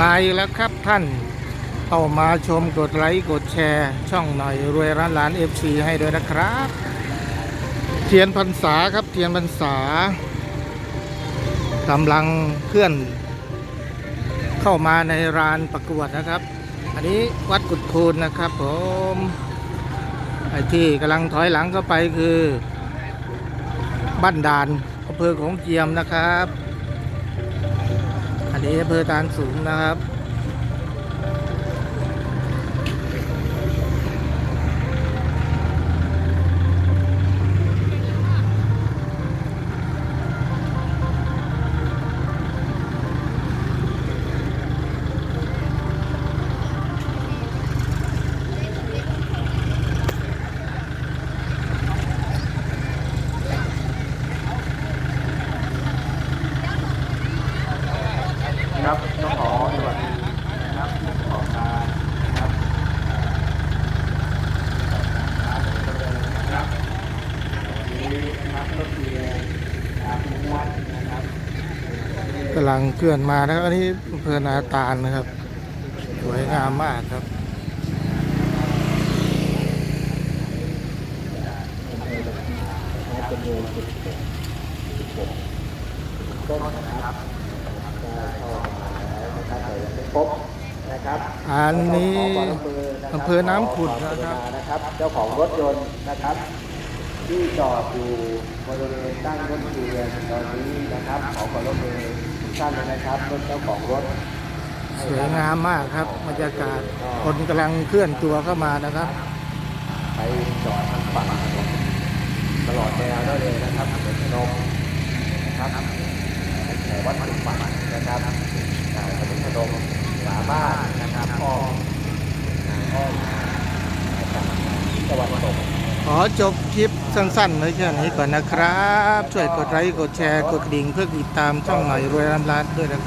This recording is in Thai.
มาอีกแล้วครับท่านเข้ามาชมกดไลค์กดแชร์ ช่องหน่อยรวยร้านล้านเอฟซีให้ด้วยนะครับ เทียนพรรษาครับเทียนพรรษากำลังเคลื่อน เข้ามาในรานประกวดนะครับ อันนี้วัดกุดคูนนะครับ ผมไอ้ที่กำลังถอยหลังเข้าไปคือ บ้านด่านอำเภอของเจียมนะครับ อันนี้อำเภอตานสูงนะครับ นี้นะครับรถเมียอาภูมิวัฒน์นะครับกำลังเคลื่อนมานะครับอันนี้อำเภอนาตาลนะครับสวยงามมากครับจำนวนสิบหกสิบหกต้นนะครับก็เข้ามาแล้วนะครับแต่ยังไม่พบนะครับอันนี้ขอความร่วมมืะครับอำเภอน้ำขุ่นขอนะครับวามกรุณานะครับ เจ้าของรถยนต์นะครับ ที่จอดอยู่บริเวณตั้งรถเรียนตอนนี้นะครับ ขอความร่วมมือทุกท่านเลยนะครับรถเจ้าของรถสวยงามมากครับบรรยากาศคนกำลังเคลื่อนตัวเข้ามานะครับ ไปจอดทางฝั่งถนนตลอดแนวได้เลยนะครับถนนพนมนะครับแถววัดสุขปันนะครับอ่าถนนพนมสามารถนะครับอ้อมอ่าอ้อมมาจากทิศตะวันตก ขอจบคลิปสั้นๆไว้แค่นี้ก่อนนะครับ ช่วยกดไลค์กดแชร์กดกระดิ่งเพื่อติดตามช่องหน่อยรวยร้านล้านด้วยนะครับ